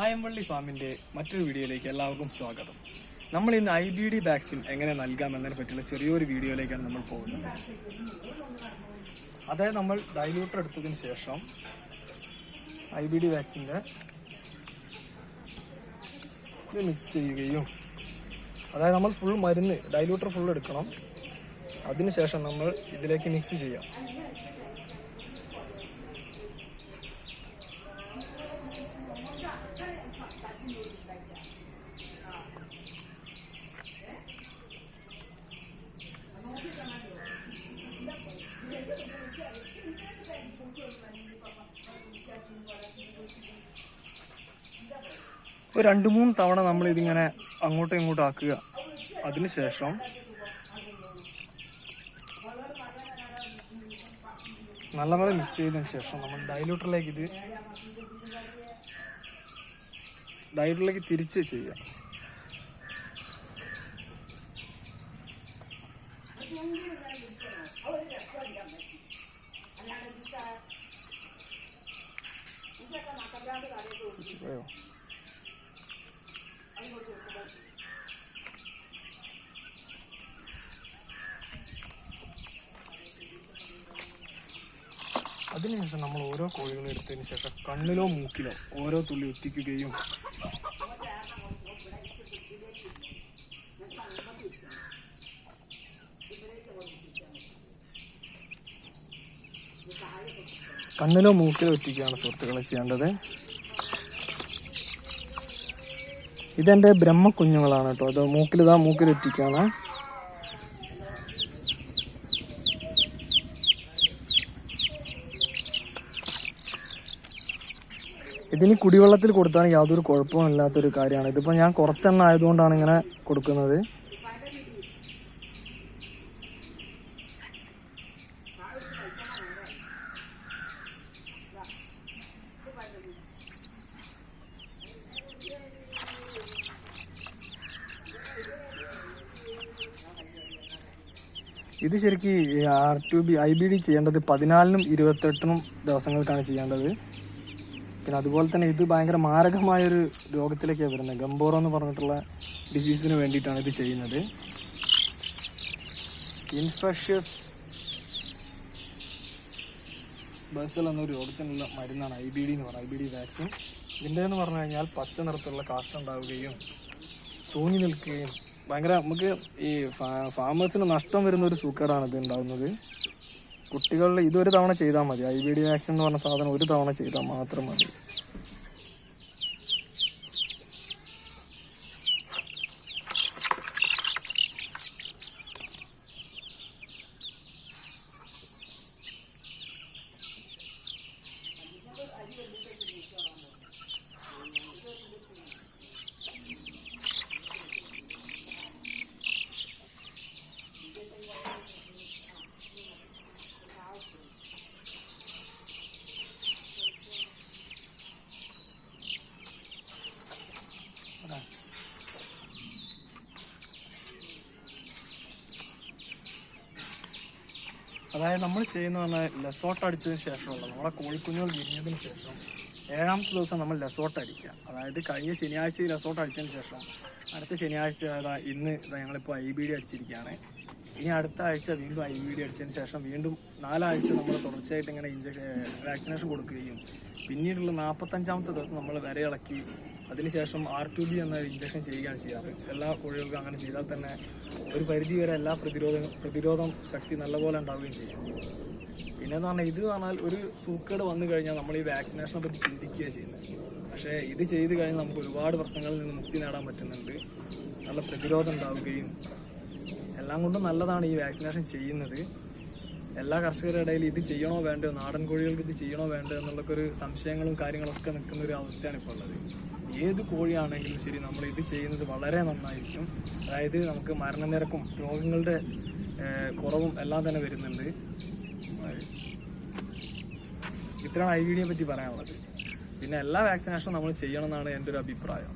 ആയമ്പള്ളി ഫാമിന്റെ മറ്റൊരു വീഡിയോയിലേക്ക് എല്ലാവർക്കും സ്വാഗതം. നമ്മൾ ഇന്ന് ഐ ബി ഡി വാക്സിൻ എങ്ങനെ നൽകാം എന്നതിനെ പറ്റിയുള്ള ചെറിയൊരു വീഡിയോയിലേക്കാണ് നമ്മൾ പോകുന്നത്. അതായത് നമ്മൾ ഡൈലൂട്ടർ എടുത്തതിന് ശേഷം ഐ ബി ഡി വാക്സിന്റെ മിക്സ് ചെയ്യുകയും അതായത് നമ്മൾ ഫുൾ മരുന്ന് ഡൈലൂട്ടർ ഫുൾ എടുക്കണം. അതിനുശേഷം നമ്മൾ ഇതിലേക്ക് മിക്സ് ചെയ്യാം. ഒരു രണ്ട് മൂന്ന് തവണ നമ്മൾ ഇതിങ്ങനെ അങ്ങോട്ടും ഇങ്ങോട്ടും ആക്കുക. അതിനുശേഷം നല്ലപോലെ മിക്സ് ചെയ്തതിന് ശേഷം നമ്മൾ ഡൈലൂട്ടറിലേക്ക് ഇത് ഡൈലൂട്ടറിലേക്ക് തിരിച്ച് ചെയ്യാം പോയോ അതിനുശേഷം നമ്മൾ ഓരോ കോഴികളും എടുത്തതിന് ശേഷം കണ്ണിലോ മൂക്കിലോ ഓരോ തുള്ളി ഒറ്റിക്കുകയും കണ്ണിലോ മൂക്കിലോ ഒറ്റിക്കുകയാണ് സുഹൃത്തുക്കളെ ചെയ്യേണ്ടത്. ഇതെന്റെ ബ്രഹ്മക്കുഞ്ഞുങ്ങളാണ് കേട്ടോ. അത് മൂക്കിലിതാ മൂക്കിൽ ഒറ്റിക്കാണ് ഇതിന് കുടിവെള്ളത്തിൽ കൊടുത്താൽ യാതൊരു കുഴപ്പമില്ലാത്തൊരു കാര്യമാണ്. ഇതിപ്പോൾ ഞാൻ കുറച്ചെണ്ണ ആയതുകൊണ്ടാണ് ഇങ്ങനെ കൊടുക്കുന്നത്. ഇത് ശരിക്ക് R two B I B D ചെയ്യേണ്ടത് പതിനാലിനും ഇരുപത്തെട്ടിനും ദിവസങ്ങൾക്കാണ് ചെയ്യേണ്ടത്. പിന്നെ അതുപോലെ തന്നെ ഇത് ഭയങ്കര മാരകമായൊരു രോഗത്തിലേക്കാണ് വരുന്നത്. ഗംബോറോ എന്ന് പറഞ്ഞിട്ടുള്ള ഡിസീസിന് വേണ്ടിയിട്ടാണ് ഇത് ചെയ്യുന്നത്. ഇൻഫെഷ്യസ് ബസൽ എന്നൊരു രോഗത്തിനുള്ള മരുന്നാണ് ഐ ബി ഡി എന്ന് പറയുന്നത് ഐ ബി ഡി വാക്സിൻ ഇതിന്റെ എന്ന് പറഞ്ഞു കഴിഞ്ഞാൽ പച്ച നിറത്തിലുള്ള കാഷ്ടം ഉണ്ടാവുകയും തൂങ്ങി നിൽക്കുകയും ഭയങ്കര നമുക്ക് ഈ ഫാമേഴ്സിന് നഷ്ടം വരുന്ന ഒരു സൂക്കേടാണ് ഇത് ഉണ്ടാകുന്നത് കുട്ടികളിൽ ഇതൊരു തവണ ചെയ്താൽ മതി. ഐ ബി ഡി വാക്സിൻ എന്ന് പറഞ്ഞ സാധനം ഒരു തവണ ചെയ്താൽ മാത്രം മതി. അതായത് നമ്മൾ ചെയ്യുന്ന പറഞ്ഞാൽ ലെസോട്ട് അടിച്ചതിന് ശേഷമുള്ള നമ്മളെ കോഴിക്കുഞ്ഞുകൾ വിരിഞ്ഞതിന് ശേഷം ഏഴാമത്തെ ദിവസം നമ്മൾ ലെസോട്ട് അടിക്കുക. അതായത് കഴിഞ്ഞ ശനിയാഴ്ച ലെസോട്ട് അടിച്ചതിന് ശേഷം അടുത്ത ശനിയാഴ്ച അതാ ഇന്ന് ഇതാ ഞങ്ങളിപ്പോൾ ഐ ബി ഡി അടിച്ചിരിക്കുകയാണ്. ഇനി അടുത്ത ആഴ്ച വീണ്ടും ഐ ബി ഡി അടിച്ചതിന് ശേഷം വീണ്ടും നാലാഴ്ച നമ്മൾ തുടർച്ചയായിട്ട് ഇങ്ങനെ ഇഞ്ചക്ഷൻ വാക്സിനേഷൻ കൊടുക്കുകയും പിന്നീടുള്ള നാൽപ്പത്തഞ്ചാമത്തെ ദിവസം നമ്മൾ വരയിളക്കി അതിനുശേഷം ആർ ടു ബി എന്ന ഇഞ്ചക്ഷൻ ചെയ്യുകയാണ് ചെയ്യാറ് എല്ലാ കോഴികൾക്കും അങ്ങനെ ചെയ്താൽ തന്നെ ഒരു പരിധി വരെ എല്ലാ പ്രതിരോധ പ്രതിരോധം ശക്തി നല്ലപോലെ ഉണ്ടാവുകയും ചെയ്യും. പിന്നെന്ന് പറഞ്ഞാൽ ഇത് പറഞ്ഞാൽ ഒരു സൂക്കേട് വന്നു കഴിഞ്ഞാൽ നമ്മൾ ഈ വാക്സിനേഷനെ പറ്റി ചിന്തിക്കുക ചെയ്യുന്നത്. പക്ഷേ ഇത് ചെയ്ത് കഴിഞ്ഞാൽ നമുക്ക് ഒരുപാട് പ്രശ്നങ്ങളിൽ നിന്ന് മുക്തി നേടാൻ പറ്റുന്നുണ്ട്. നല്ല പ്രതിരോധം ഉണ്ടാവുകയും എല്ലാം കൊണ്ടും നല്ലതാണ് ഈ വാക്സിനേഷൻ ചെയ്യുന്നത്. എല്ലാ കർഷകരുടെ ഇടയിൽ ഇത് ചെയ്യണോ വേണ്ടോ നാടൻ കോഴികൾക്ക് ഇത് ചെയ്യണോ വേണ്ടോ എന്നുള്ളൊക്കെ ഒരു സംശയങ്ങളും കാര്യങ്ങളൊക്കെ നിൽക്കുന്ന ഒരു അവസ്ഥയാണ് ഇപ്പോൾ ഉള്ളത്. ഏത് കോഴിയാണെങ്കിലും ശരി നമ്മൾ ഇത് ചെയ്യുന്നത് വളരെ നന്നായിരിക്കും. അതായത് നമുക്ക് മരണനിരക്കും രോഗങ്ങളുടെ കുറവും എല്ലാം തന്നെ വരുന്നുണ്ട്. ഇത്രയാണ് ഐ വി ഡിയെ പറ്റി പറയാനുള്ളത്. പിന്നെ എല്ലാ വാക്സിനേഷനും നമ്മൾ ചെയ്യണം എന്നാണ് എന്റെ ഒരു അഭിപ്രായം.